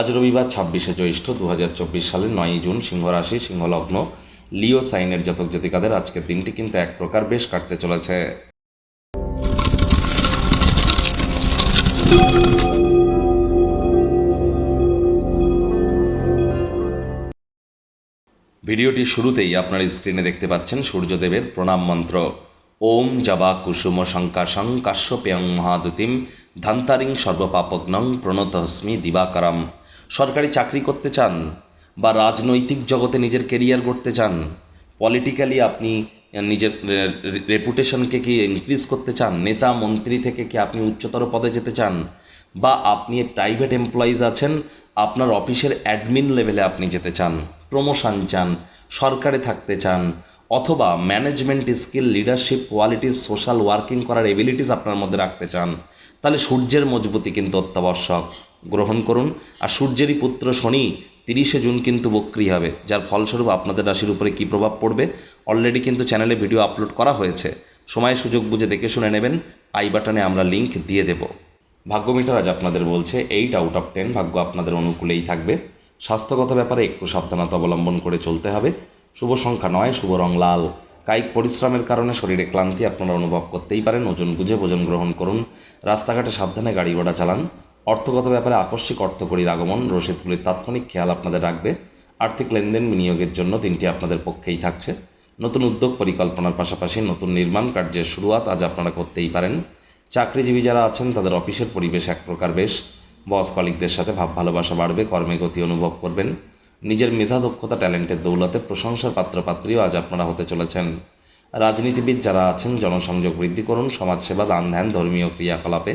আজ রবিবার ছাব্বিশে জ্যৈষ্ঠ দু হাজার চব্বিশ সালের নয়ই জুন সিংহ রাশি সিংহলগ্ন। লিও সাইনের জাতক জাতিকাদের আজকের দিনটি কিন্তু এক প্রকার বেশ কাটতে চলেছে। ভিডিওটি শুরুতেই আপনার স্ক্রিনে দেখতে পাচ্ছেন সূর্যদেবের প্রণাম মন্ত্র। ওম জবা কুসুম শঙ্কাশং কাশ্যপেয়ং মহাদুতিম, ধান্তারিং সর্বপাপগ্নং প্রণতহস্মি দিবাকরম। সরকারি চাকরি করতে চান বা রাজনৈতিক জগতে নিজের কেরিয়ার গড়তে চান পলিটিক্যালি আপনি নিজের রেপুটেশনকে কি ইনক্রিজ করতে চান, নেতা, মন্ত্রী থেকে কি আপনি উচ্চতর পদে যেতে চান, বা আপনি প্রাইভেট এমপ্লয়িজ আছেন, আপনার অফিসের অ্যাডমিন লেভেলে আপনি যেতে চান প্রমোশন চান, সরকারে থাকতে চান, অথবা management skill leadership qualities social working করার এবিলিটিস আপনার মধ্যে রাখতে চান, তাহলে সূর্যের মজবুতি কিন্তু অত্যাবশ্যক। গ্রহণ করুন। আর সূর্যেরই পুত্র শনি তিরিশে জুন কিন্তু বক্রি হবে, যার ফলস্বরূপ আপনাদের রাশির উপরে কী প্রভাব পড়বে? অলরেডি কিন্তু চ্যানেলে ভিডিও আপলোড করা হয়েছে। সময় সুযোগ বুঝে দেখে শুনে নেবেন। আই বাটনে আমরা লিংক দিয়ে দেবো। ভাগ্যমিটার আজ আপনাদের বলছে এইট আউট অফ টেন ভাগ্য আপনাদের অনুকূলেই থাকবে। স্বাস্থ্যগত ব্যাপারে একটু সাবধানতা অবলম্বন করে চলতে হবে। শুভ সংখ্যা নয়, শুভ রং লাল। কায়িক পরিশ্রমের কারণে শরীরে ক্লান্তি আপনারা অনুভব করতেই পারেন। ওজন বুঝে ভোজন গ্রহণ করুন। রাস্তাঘাটে সাবধানে গাড়ি ঘোড়া চালান। অর্থগত ব্যাপারে আকস্মিক অর্থকরীর আগমন, রসিদগুলির তাৎক্ষণিক খেয়াল আপনাদের রাখবে। আর্থিক লেনদেন বিনিয়োগের জন্য দিনটি আপনাদের পক্ষেই থাকছে। নতুন উদ্যোগ পরিকল্পনার পাশাপাশি নতুন নির্মাণ কার্যের শুরুয়াত আজ আপনারা করতেই পারেন। চাকরিজীবী যারা আছেন, তাদের অফিসের পরিবেশ এক প্রকার বেশ। বস কলিকদের সাথে ভাব ভালোবাসা বাড়বে, কর্মে গতি অনুভব করবেন। নিজের মেধা, দক্ষতা, ট্যালেন্টের দৌলতে প্রশংসার পাত্রপাত্রীও আজ আপনারা হতে চলেছেন। রাজনীতিবিদ যারা আছেন, জনসংযোগ বৃদ্ধি করুন, সমাজসেবা, দান ধ্যান, ধর্মীয় ক্রিয়াকলাপে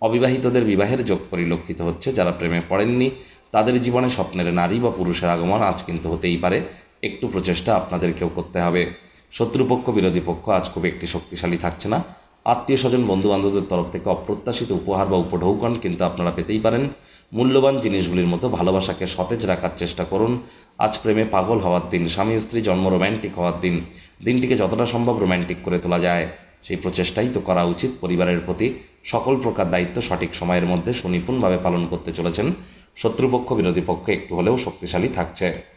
অবিবাহিতদের বিবাহের যোগ পরিলক্ষিত হচ্ছে, যারা প্রেমে পড়েননি, তাদের জীবনে স্বপ্নের নারী বা পুরুষের আগমন আজ কিন্তু হতেই পারে। একটু প্রচেষ্টা আপনাদেরকেও করতে হবে। শত্রুপক্ষ, বিরোধী পক্ষ আজ খুব একটি শক্তিশালী থাকছে না। আত্মীয় স্বজন বন্ধু বান্ধবদের তরফ থেকে অপ্রত্যাশিত উপহার বা উপঢৌকন কিন্তু আপনারা পেতেই পারেন। মূল্যবান জিনিসগুলির মতো ভালোবাসাকে সতেজ রাখার চেষ্টা করুন। আজ প্রেমে পাগল হওয়ার দিন স্বামী স্ত্রী জন্ম রোম্যান্টিক হওয়ার দিন, দিনটিকে যতটা সম্ভব রোম্যান্টিক করে তোলা যায়। সেই প্রচেষ্টাই তো করা উচিত পরিবারের প্রতি সকল প্রকার দায়িত্ব সঠিক সময়ের মধ্যে সুনিপুণভাবে পালন করতে চলেছেন। শত্রুপক্ষ বিরোধী পক্ষ একটু হলেও শক্তিশালী থাকছে।